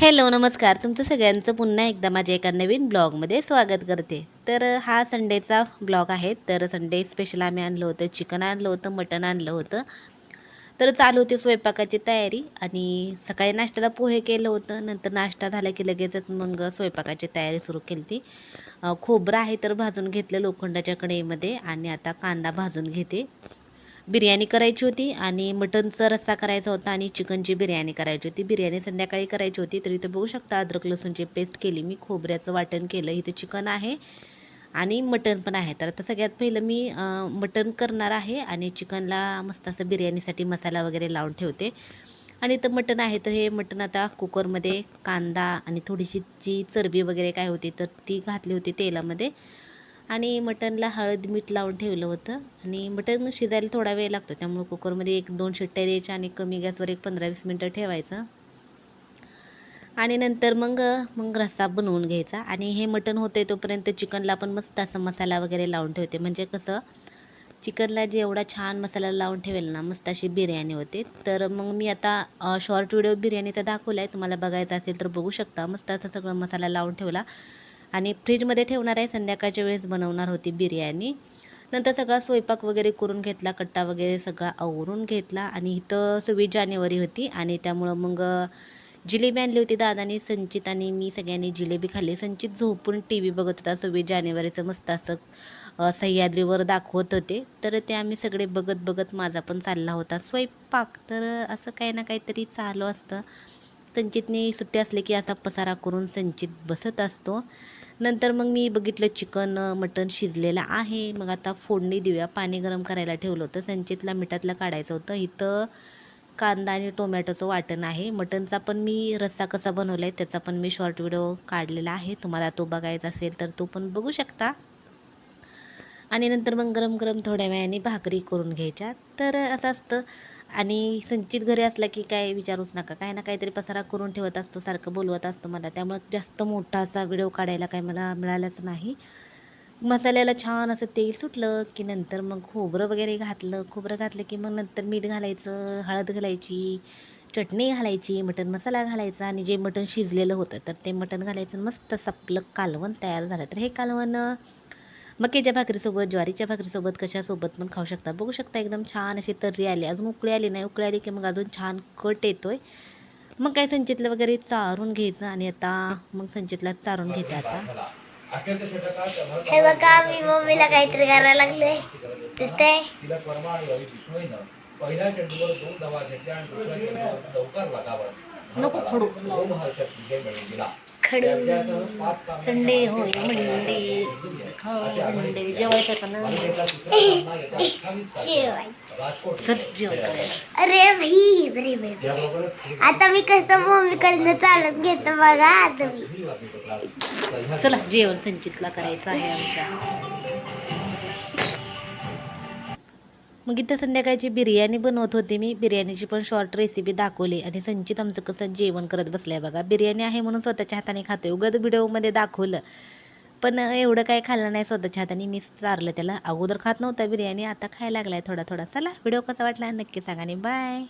Hello नमस्कार. तुमचं सगळ्यांचं पुन्हा एकदा माझ्या एका नवीन ब्लॉगमध्ये स्वागत करते. तर हा संडेचा ब्लॉग आहे. तर संडे स्पेशल आम्ही आणलं होतं चिकन आणलं होतं मटण आणलं होतं. तर चालू होती स्वयंपाकाची तयारी आणि सकाळी नाश्त्याला पोहे केलं होतं. नंतर नाश्ता झाला की लगेचच मग स्वयंपाकाची तयारी सुरू केली ती खोबरं आहे तर भाजून घेतलं लोखंडाच्या कढईमध्ये आणि आता कांदा भाजून घेते. बिर्याणी करायची होती आणि मटनचा रस्सा करायचा होता आणि चिकनची बिर्याणी करायची होती. बिर्याणी संध्याकाळी करायची होती. तर इथं बघू शकता अद्रक लसूणची पेस्ट केली मी. खोबऱ्याचं वाटण केलं. इथं चिकन आहे आणि मटण पण आहे. तर आता सगळ्यात पहिलं मी मटण करणार आहे आणि चिकनला मस्त असं बिर्याणीसाठी मसाला वगैरे लावून ठेवते. आणि इथं मटण आहे. तर हे मटण आता कुकरमध्ये कांदा आणि थोडीशी जी चरबी वगैरे काय होती तर ती घातली होती तेलामध्ये. आणि मटनला हळद मीठ लावून ठेवलं होतं. आणि मटण शिजायला थोडा वेळ लागतो. त्यामुळे कुकरमध्ये एक दोन शिट्ट्या द्यायच्या आणि कमी गॅसवर एक पंधरा वीस मिनटं ठेवायचं. आणि नंतर मग मग रस्सा बनवून घ्यायचा. आणि हे मटण होते तोपर्यंत चिकनला पण मस्त असा मसाला वगैरे लावून ठेवते. म्हणजे कसं चिकनला जेवढा छान मसाला लावून ठेवेल ना मस्त अशी बिर्याणी होते. तर मग मी आता शॉर्ट व्हिडिओ बिर्याणीचा दाखवला आहे तुम्हाला बघायचा असेल तर बघू शकता. मस्त असा सगळं मसाला लावून ठेवला. आणि फ्रीजमध्ये ठेवणार आहे. संध्याकाळच्या वेळेस बनवणार होती बिर्याणी. नंतर सगळा स्वयंपाक वगैरे करून घेतला कट्टा वगैरे सगळा आवरून घेतला आणि इथं सव्वीस जानेवारी होती आणि त्यामुळं मग जिलेबी आणली होती दादानी संचित आणि मी सगळ्यांनी जिलेबी खाल्ली. संचित झोपून टी व्ही बघत होता सव्वीस जानेवारीचं मस्त असं सह्याद्रीवर दाखवत होते. तर ते आम्ही सगळे बघत बघत माझा पण चालला होता. स्वयंपाक तर असं काही ना काहीतरी चालू असतं. संचितने सुट्टी असले की असा पसारा करून संचित बसत असतो. नंतर मग मी बघितलं चिकन मटण शिजलेलं आहे. मग आता फोडणी देऊया. पाणी गरम करायला ठेवलं होतं. संचितला मिठातलं काढायचं होतं. इथं कांदा आणि टोमॅटोचं वाटण आहे. मटणचा पण मी रस्सा कसा बनवला आहे त्याचा पण मी शॉर्ट व्हिडिओ काढलेला आहे. तुम्हाला तो बघायचा असेल तर तो पण बघू शकता. आणि नंतर मग गरम गरम थोड्या वेळाने भाकरी करून घ्यायच्या. तर असं असतं. आणि संचित घरी असला की काय विचारूच नका. काय ना काहीतरी पसारा करून ठेवत असतो सारखं बोलवत असतो मला. त्यामुळं जास्त मोठा असा व्हिडिओ काढायला काय मला मिळालंच नाही. मसाल्याला छान असं तेल सुटलं की नंतर मग खोबरं वगैरे घातलं. खोबरं घातलं की मग नंतर मीठ घालायचं हळद घालायची चटणी घालायची मटण मसाला घालायचा आणि जे मटण शिजलेलं होतं तर ते मटण घालायचं मस्त सपलं कालवण तयार झालं. तर हे कालवण मक्याच्या भाकरीसोबत ज्वारीच्या भाकरीसोबत कशासोबत पण खाऊ शकता. बघू शकता एकदम छान अशी तर्री आली. अजून उकळी आली नाही. उकळी आली की मग अजून छान कट येतोय. मग काय संचितलं वगैरे चारून घ्यायचं आणि आता मग संचितला चारून घेते आता. हे बघा मी मम्मीला काहीतरी करायला लागले. दिसतंय नको खडू. संडे होय मंडे. मंडे. जेवायचं का ना? मालिकेतला तिसरा सामना येत्या 28 तारखेला जेवाय. राजकोट. चल जेवण. करायला. अरे भाई अरे भाई आता मी कसं मम्मीकडनं चालत घेतो बघा आता मी. ही चला जेवण संचितला करायचं आहे आमच्या. मग इथं संध्याकाळची बिर्याणी बनवत होते मी. बिर्याणीची पण शॉर्ट रेसिपी दाखवली आणि संचित आमचं कसं जेवण करत बसलं आहे बघा. बिर्याणी आहे म्हणून स्वतःच्या हाताने खातोय. उगत व्हिडिओमध्ये दाखवलं. पण एवढं काय खाल्लं नाही स्वतःच्या हाताने. मी चारलं त्याला. अगोदर खात नव्हता बिर्याणी आता खायला लागलाय थोडा थोडा चला व्हिडिओ कसा वाटला नक्की सांगा आणि बाय